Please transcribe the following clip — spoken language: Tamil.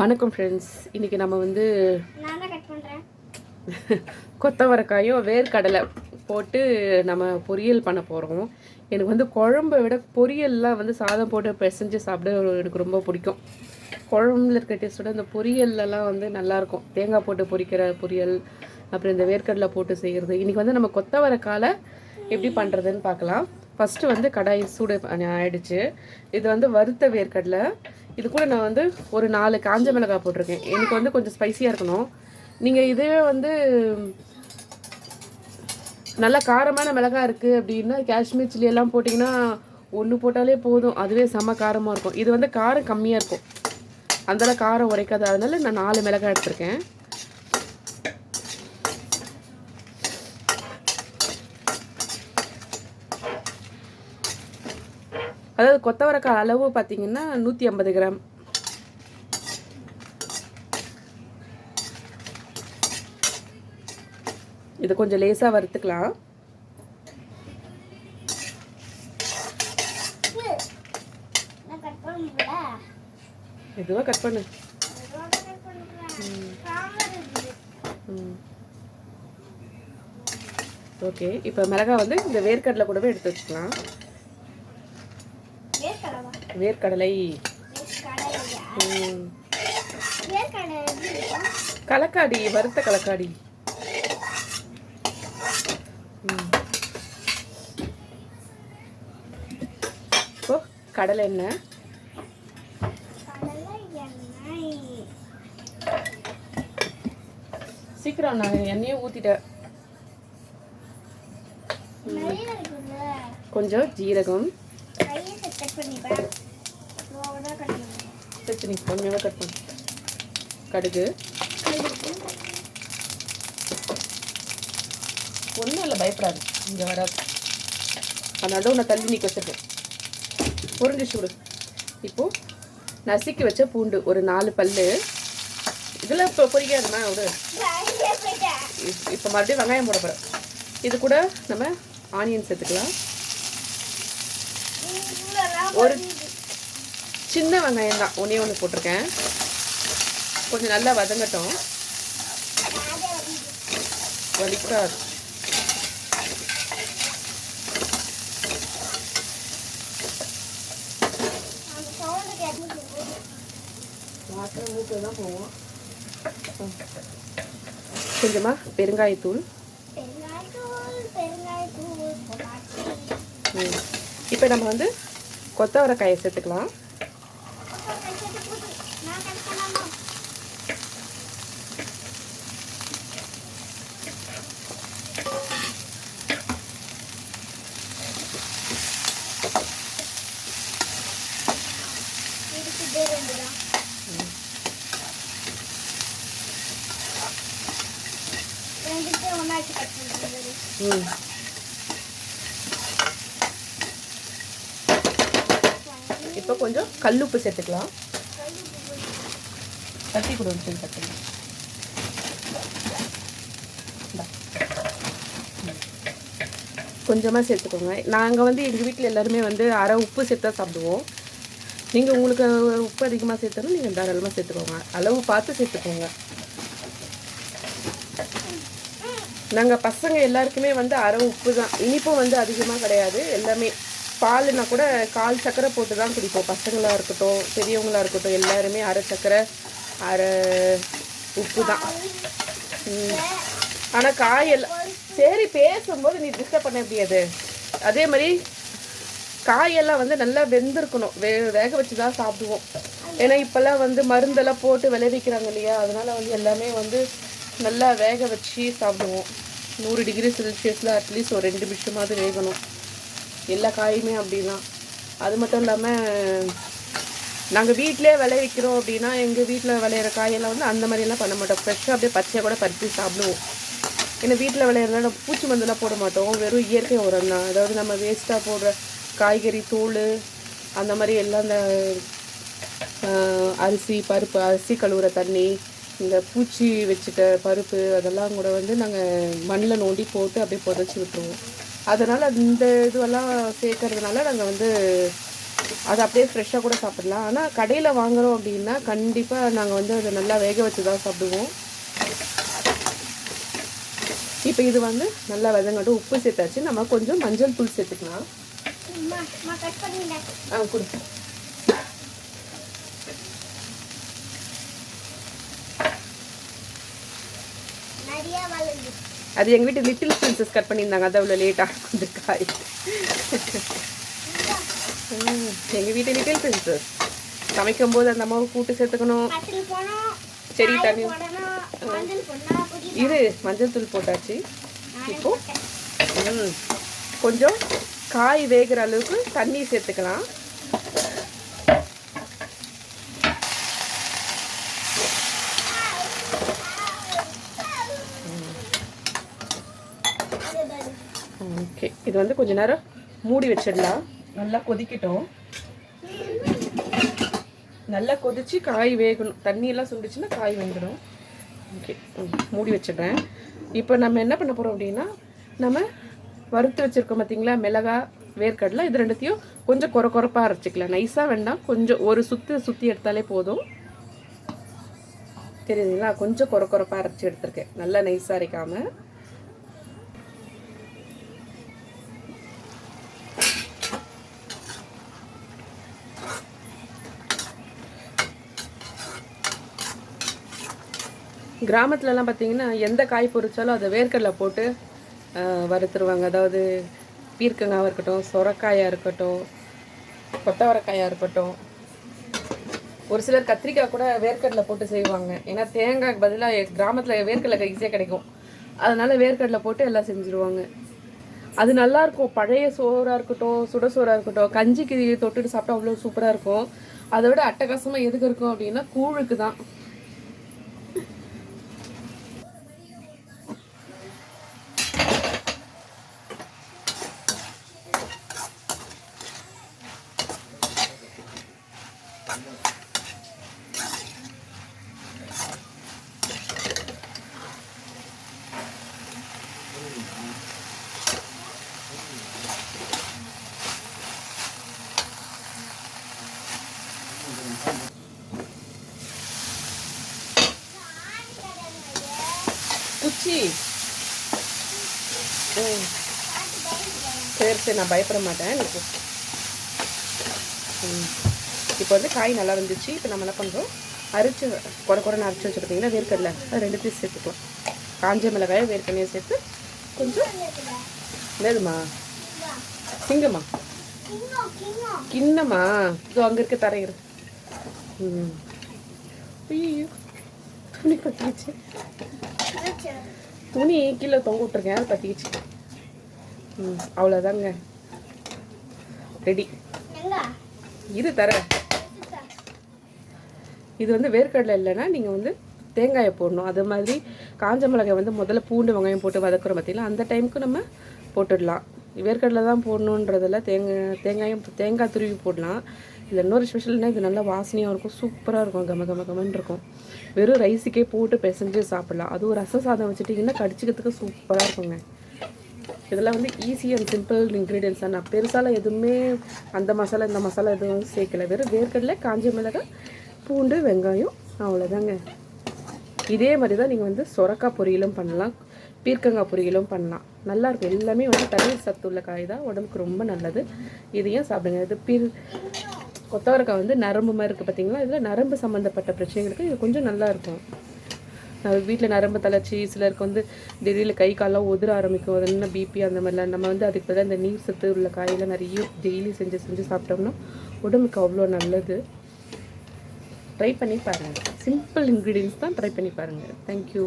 வணக்கம் ஃப்ரெண்ட்ஸ் இன்றைக்கி நம்ம வந்து கொத்தவரக்காயும் வேர்க்கடலை போட்டு நம்ம பொரியல் பண்ண போகிறோம் எனக்கு வந்து குழம்பை விட பொரியல்லாம் வந்து சாதம் போட்டு பிசைஞ்சு சாப்பிட எனக்கு ரொம்ப பிடிக்கும். குழம்புல இருக்க டேஸ்ட்டோட இந்த பொரியல்லலாம் வந்து நல்லாயிருக்கும். தேங்காய் போட்டு பொரிக்கிற பொரியல் அப்புறம் இந்த வேர்க்கடலை போட்டு செய்கிறது இன்றைக்கி வந்து நம்ம கொத்தவரக்கால எப்படி பண்ணுறதுன்னு பார்க்கலாம். ஃபஸ்ட்டு வந்து கடாய் சூடு ஆயிடுச்சு. இது வந்து வறுத்த வேர்க்கடலை. இது கூட நான் வந்து ஒரு நாலு காஞ்ச மிளகாய் போட்டிருக்கேன். எனக்கு வந்து கொஞ்சம் ஸ்பைசியாக இருக்கணும். நீங்கள் இதுவே வந்து நல்லா காரமான மிளகாய் இருக்குது அப்படின்னா காஷ்மீர் சில்லி எல்லாம் போட்டிங்கன்னா ஒன்று போட்டாலே போதும். அதுவே செம்ம காரமாக இருக்கும். இது வந்து காரம் கம்மியாக இருக்கும். அந்தளவு காரம் உரைக்காது. அதனால நான் நாலு மிளகாய் எடுத்திருக்கேன். அதாவது கொத்தவரக்காய் அளவு பார்த்தீங்கன்னா நூற்றி ஐம்பது கிராம். இது கொஞ்சம் லேசாக வறுத்துக்கலாம். எதுவாக கட் பண்ணு. ஓகே இப்போ மிளகாய் வந்து இந்த வேர்க்கடலை கூடவே எடுத்து வச்சுக்கலாம். வேர்க்கடலை. கலக்காடி வறுத்த கலக்காடி. இப்போ கடலை எண்ணெய் சீக்கிரம் நான் எண்ணெயை ஊற்றிட்டேன் கொஞ்சம் ஜீரகம் கையை கட் பண்ணிப்பேன் ஸ்லோவாக தான் கட் பண்ணுவேன் நீ கொஞ்சமாக கட் பண்ணு. கடுகு. ஒன்றும் இல்லை பயப்படாது. இங்கே வராது. அதனால உன்னை தள்ளி நிற்க வச்சுருக்கேன். புரிஞ்சு சூடு. இப்போது நசுக்கி வச்ச பூண்டு ஒரு நாலு பல்லு. இதில் இப்போ பொரிக்காதுமா ஒரு இப்போ மறுபடியும் வெங்காயம் போட போகிறேன் இது கூட நம்ம ஆனியன் சேர்த்துக்கலாம். ஒரு சின்ன வெங்காயம் தான். ஒன்றே ஒன்று போட்டிருக்கேன். கொஞ்சம் நல்லா வதங்கட்டும். வலிக்காது. கொஞ்சமாக பெருங்காயத்தூள். இப்போ நம்ம வந்து கொத்தவரக்காயை சேர்த்துக்கலாம் நான் கட் பண்ணாமா இருக்குதே ரெண்டு தான் ரெண்டுத்தையும் ஒன்றா வச்சு கட் பண்ணுறது ம். இப்போ கொஞ்சம் கல்லுப்பு சேர்த்துக்கலாம். தட்டி கொடுத்து தட்டி. கொஞ்சமாக சேர்த்துக்கோங்க. நாங்கள் வந்து எங்கள் வீட்டில் எல்லாருமே வந்து அரை உப்பு சேர்த்தா சாப்பிடுவோம். நீங்கள் உங்களுக்கு உப்பு அதிகமாக சேர்த்தாலும் நீங்கள் தாராளமாக சேர்த்துக்கோங்க. அளவு பார்த்து சேர்த்துக்கோங்க. நாங்கள் பசங்க எல்லாருக்குமே வந்து அரை உப்பு தான். இனிப்பும் வந்து அதிகமாக கிடையாது. எல்லாமே பால்னா கூட கால் சக்கரை போட்டு தான் குடிப்போம். பசங்களாக இருக்கட்டும் பெரியவங்களாக இருக்கட்டும் எல்லாருமே அரை சக்கரை அரை உப்பு தான். ஆனால் காயெல்லாம் சரி பேசும்போது நீ டிஸ்டர்ப் பண்ண முடியாது. அதே மாதிரி காயெல்லாம் வந்து நல்லா வெந்திருக்கணும். வே வேக வச்சு தான் சாப்பிடுவோம். ஏன்னா இப்போல்லாம் வந்து மருந்தெல்லாம் போட்டு விளைவிக்கிறாங்க இல்லையா? அதனால் வந்து எல்லாமே வந்து நல்லா வேக வச்சு சாப்பிடுவோம். நூறு டிகிரி செல்சியஸில் அட்லீஸ்ட் ஒரு ரெண்டு நிமிஷமாவது வேகணும். எல்லா காயுமே அப்படிதான். அது மட்டும் இல்லாமல் நாங்கள் வீட்டிலே விளைவிக்கிறோம் அப்படின்னா எங்கள் வீட்டில் விளையிற காயெல்லாம் வந்து அந்த மாதிரியெல்லாம் பண்ண மாட்டோம். ஃப்ரெஷ்ஷாக அப்படியே பச்சையாக கூட பறித்து சாப்பிடுவோம். ஏன்னா வீட்டில் விளையிறதுனால பூச்சி மருந்தெல்லாம் போட மாட்டோம். வெறும் இயற்கை உரம் தான். அதாவது நம்ம வேஸ்ட்டாக போடுற காய்கறி தூள் அந்த மாதிரி எல்லாம் இந்த அரிசி பருப்பு அரிசி கழுவுற தண்ணி இந்த பூச்சி வச்சுட்ட பருப்பு அதெல்லாம் கூட வந்து நாங்கள் மண்ணில் நோண்டி போட்டு அப்படியே புதைச்சி விட்டுருவோம். அதனால் இந்த இதுவெல்லாம் சேர்க்கறதுனால நாங்கள் வந்து அது அப்படியே ஃப்ரெஷ்ஷாக கூட சாப்பிடலாம். ஆனால் கடையில் வாங்குறோம் அப்படின்னா கண்டிப்பாக நாங்கள் வந்து அதை நல்லா வேக வச்சு தான் சாப்பிடுவோம். இப்போ இது வந்து நல்லா விதங்கட்டும். உப்பு சேர்த்தாச்சு. நம்ம கொஞ்சம் மஞ்சள் தூள் சேர்த்துக்கலாம். ஆ கொடு. நிறைய வளர்ந்து. அது எங்கள் வீட்டு லிட்டில் பிரின்சஸ் கட் பண்ணியிருந்தாங்க. அது அவ்வளோ லேட்டாக கொஞ்சம் காய். எங்கள் வீட்டு லிட்டில் பிரின்சஸ் சமைக்கும் போது அந்த அம்மாவை கூட்டு சேர்த்துக்கணும். செடி காய் தண்ணி. இது மஞ்சள் தூள் போட்டாச்சு. இப்போ? கொஞ்சம் காய் வேகிற அளவுக்கு தண்ணி சேர்த்துக்கலாம். ஓகே. இது வந்து கொஞ்ச நேரம் மூடி வச்சிடலாம். நல்லா கொதிக்கட்டும். நல்லா கொதிச்சு காய் வேகணும். தண்ணியெல்லாம் சுண்டுச்சுன்னா காய் வெந்துடும். ஓகே. ம், மூடி வச்சிடுறேன். இப்போ நம்ம என்ன பண்ண போகிறோம் அப்படின்னா நம்ம வறுத்து வச்சுருக்கோம் பார்த்தீங்களா மிளகா வேர்க்கடலை இது ரெண்டுத்தையும் கொஞ்சம் கொர கொரப்பாக அரைச்சிக்கலாம். நைஸாக வேண்டாம். கொஞ்சம் ஒரு சுற்றி சுற்றி எடுத்தாலே போதும். தெரியுதுங்களா? கொஞ்சம் கொர கொரப்பாக அரைச்சி எடுத்திருக்கேன். நல்லா நைஸாக அரைக்காமல் கிராமத்துலலாம் பார்த்தீங்கன்னா எந்த காய் பொறிச்சாலும் அதை வேர்க்கடலை போட்டு வறுத்துருவாங்க. அதாவது பீர்க்கங்காவாக இருக்கட்டும் சொரக்காயாக இருக்கட்டும் கொட்டவரக்காயாக இருக்கட்டும். ஒரு சிலர் கத்திரிக்காய் கூட வேர்க்கடலை போட்டு செய்வாங்க. ஏன்னா தேங்காய்க்கு பதிலாக கிராமத்தில் வேர்க்கடலை ஈஸியாக கிடைக்கும். அதனால் வேர்க்கடலை போட்டு எல்லாம் செஞ்சுருவாங்க. அது நல்லா இருக்கும். பழைய சோறாக இருக்கட்டும் சுட சோறாக இருக்கட்டும் கஞ்சிக்கு தொட்டுட்டு சாப்பிட்டா அவ்வளோ சூப்பராக இருக்கும். அதை விட அட்டகாசமாக எதுக்கு இருக்கும் அப்படின்னா கூழுக்கு தான். குச்சி. ம். சரி சரி நான் பயப்பட மாட்டேன் எனக்கு ம். இப்போ வந்து காய் நல்லா வந்துச்சு. இப்போ நம்ம என்ன பண்ணுறோம் அரைச்சி குறை குறைன்னு அரைச்சி வச்சுருப்பீங்கன்னா வேர்க்கடலை. அது ரெண்டு பீஸ் சேர்த்துக்கலாம். காஞ்ச மிளகாய் வேர்க்கடலையும் சேர்த்து கொஞ்சம் என்னதுமா சிங்கம்மா கிண்ணம்மா கிங்கம் கிண்ணமா? இதோ அங்கே இருக்க தரையிற ம். ஐயோ துணி பற்றிக்கிச்சு. துணி கீழே தொங்க விட்ருக்கேன் அது பற்றிக்கிச்சு ம் அவ்வளோதாங்க ரெடி. இது தரேன் இது வந்து வேர்க்கடலை இல்லைன்னா நீங்கள் வந்து தேங்காயை போடணும். அது மாதிரி காஞ்ச மிளகாய் வந்து முதல்ல பூண்டு வெங்காயம் போட்டு வதக்குறோம் பார்த்தீங்களா அந்த டைமுக்கு நம்ம போட்டுடலாம். வேர்க்கடலை தான் போடணுன்றதில் தேங்காய் தேங்காயும் தேங்காய் துருவி போடலாம். இதில் இன்னொரு ஸ்பெஷல்னால் இது நல்லா வாசனையாக இருக்கும் சூப்பராக இருக்கும் கம கம கமன்னு இருக்கும். வெறும் ரைஸுக்கே போட்டு பிசைஞ்சு சாப்பிடலாம். அதுவும் ரச சாதம் வச்சுட்டிங்கன்னா கடிச்சிக்கிறதுக்கு சூப்பராக இருக்குங்க. இதெல்லாம் வந்து ஈஸி அண்ட் சிம்பிள் இன்க்ரீடியன்ஸ் தான். நான் பெருசாலாம் எதுவுமே அந்த மசாலா இந்த மசாலா எதுவும் சேர்க்கல. வெறும் வேர்க்கடலை காஞ்ச மிளகாய் பூண்டு வெங்காயம் அவ்வளோதாங்க இதே மாதிரி தான் நீங்கள் வந்து சொரக்காய் பொரியலும் பண்ணலாம். பீர்க்கங்காய் பொரியலும் பண்ணலாம். நல்லாயிருக்கும் எல்லாமே வந்து தண்ணீர் சத்து உள்ள காய் தான். உடம்புக்கு ரொம்ப நல்லது. இதையும் சாப்பிடுங்க. இது பீர் கொத்தவரக்காய் வந்து நரம்பு மாதிரி இருக்குது பார்த்தீங்களா இதில் நரம்பு சம்மந்தப்பட்ட பிரச்சனைகளுக்கு இது கொஞ்சம் நல்லாயிருக்கும் வீட்டில் நரம்பு தளர்ச்சி சிலருக்கு வந்து திடீர்னு கை காலெல்லாம் உதிர ஆரம்பிக்கும். அது என்ன பிபி அந்த மாதிரிலாம். நம்ம வந்து அதுக்கு பதிலாக இந்த நீர் சத்து உள்ள காயெல்லாம் நிறைய டெய்லி செஞ்சு செஞ்சு சாப்பிட்டோம்னா உடம்புக்கு அவ்வளோ நல்லது. ட்ரை பண்ணி பாருங்கள் சிம்பிள் இன்க்ரீடியன்ஸ் தான் ட்ரை பண்ணி பாருங்கள் தேங்க்யூ